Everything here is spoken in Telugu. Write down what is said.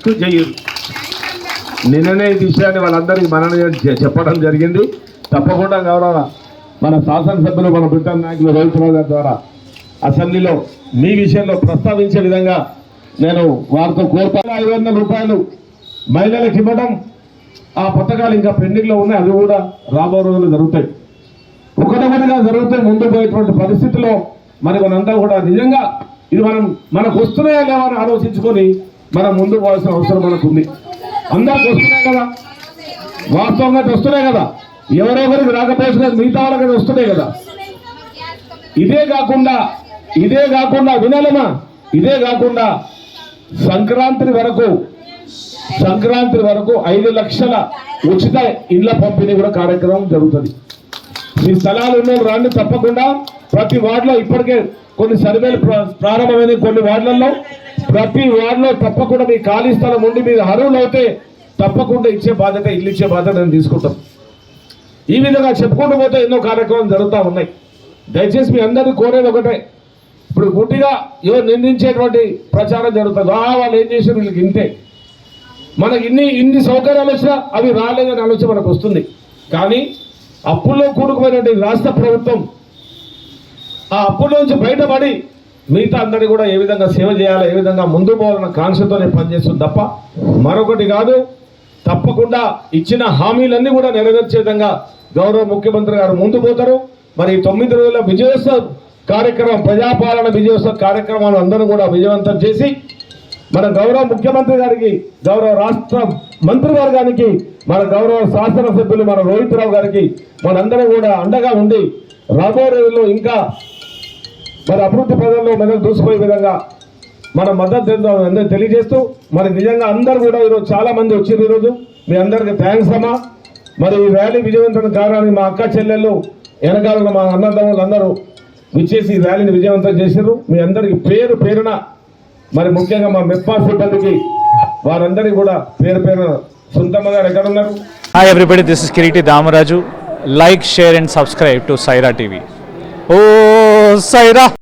ఎత్తు చెయ్యరు నిన్ననే ఈ విషయాన్ని వాళ్ళందరికీ మనం చెప్పడం జరిగింది. తప్పకుండా గౌరవ మన శాసనసభ్యులు మన బ్రిటన్ నాయకులు రోహితరావు గారి ద్వారా అసెంబ్లీలో మీ విషయంలో ప్రస్తావించే విధంగా నేను వారితో కోరుతాను ఐదు వందల రూపాయలు మహిళలకు ఇవ్వడం ఆ పథకాలు ఇంకా పెండింగ్లో ఉన్నాయి. అవి కూడా రాబో రోజులు జరుగుతాయి. ఒకటొకటిగా జరుగుతాయి ముందు పోయేటువంటి పరిస్థితిలో మరి మనంతా కూడా నిజంగా ఇది మనం మనకు వస్తున్నాయా లేవని ఆలోచించుకొని మనం ముందు పోవాల్సిన అవసరం మనకు ఉంది అందరికి వస్తున్నాయి కదా? వాస్తవంగా వస్తున్నాయి కదా? ఎవరెవరికి రాకపోవచ్చు కదా మిగతా వాళ్ళకి అయితే వస్తున్నాయి కదా? ఇదే కాకుండా ఇదే కాకుండా వినాలమా ఇదే కాకుండా సంక్రాంతి వరకు సంక్రాంతి వరకు ఐదు లక్షల ఉచిత ఇళ్ళ పంపిణీ కూడా కార్యక్రమం జరుగుతుంది. మీ స్థలాలు ఉన్న రాండి తప్పకుండా. ప్రతి వార్డులో ఇప్పటికే కొన్ని సర్వేలు ప్ర- ప్రారంభమైన కొన్ని వార్డులలో. ప్రతి వార్డులో తప్పకుండా మీ ఖాళీ స్థలం ఉండి మీరు అర్హులు అయితే తప్పకుండా ఇచ్చే బాధ్యత ఇల్లు ఇచ్చే బాధ్యత నేను తీసుకుంటాం. ఈ విధంగా చెప్పుకుంటూ పోతే ఎన్నో కార్యక్రమాలు జరుగుతూ ఉన్నాయి. దయచేసి మీ అందరినీ కోరేది ఒకటే. ఇప్పుడు గుడ్డిగా ఎవరు నిందించేటువంటి ప్రచారం జరుగుతుంది. ఆ వాళ్ళు ఏం చేశారు? వీళ్ళకి ఇంతే. మనకి ఇన్ని ఇన్ని సౌకర్యాలు వచ్చినా అవి రాలేదని ఆలోచన మనకు వస్తుంది. కానీ అప్పుల్లో కూడుకుపోయినటువంటి రాష్ట్ర ప్రభుత్వం ఆ అప్పుల నుంచి బయటపడి మిగతా అందరినీ కూడా ఏ విధంగా సేవ చేయాలి ఏ విధంగా ముందు పోవాలన్న కాంక్షతోనే పనిచేస్తుంది తప్ప మరొకటి కాదు. తప్పకుండా ఇచ్చిన హామీలన్నీ కూడా నెరవేర్చే విధంగా గౌరవ ముఖ్యమంత్రి గారు ముందు పోతారు. మరి తొమ్మిది రోజుల విజయోత్సవ కార్యక్రమం ప్రజాపాలన విజయోత్సవ కార్యక్రమాలు అందరూ కూడా విజయవంతం చేసి మన గౌరవ ముఖ్యమంత్రి గారికి గౌరవ రాష్ట్ర మంత్రివర్గానికి మన గౌరవ శాసనసభ్యులు మన రోహిత్ రావు గారికి మనందరం కూడా అండగా ఉండి రాబోయే రోజుల్లో ఇంకా మరి అభివృద్ధి పదంలో మెదడు దూసిపోయే విధంగా మన మద్దతు అందరూ తెలియజేస్తూ మరి నిజంగా అందరూ కూడా ఈరోజు చాలా మంది వచ్చారు ఈరోజు. మీ అందరికి థ్యాంక్స్ అమ్మా. మరి ఈ ర్యాలీ విజయవంతం కావడానికి మా అక్క చెల్లెళ్ళు వెనకాల మా అన్నదమ్ములు అందరూ విచ్చేసి ఈ ర్యాలీని విజయవంతం చేశారు మీ అందరికి పేరు పేరున మరి ముఖ్యంగా మా మెప్పా సిబ్బందికి వారందరికీ కూడా పేరు పేరున సొంతమ్మ గారు ఎక్కడ ఉన్నారు hi everybody this is Kiriti Damaraju like share and subscribe to Saira TV oh Seyra.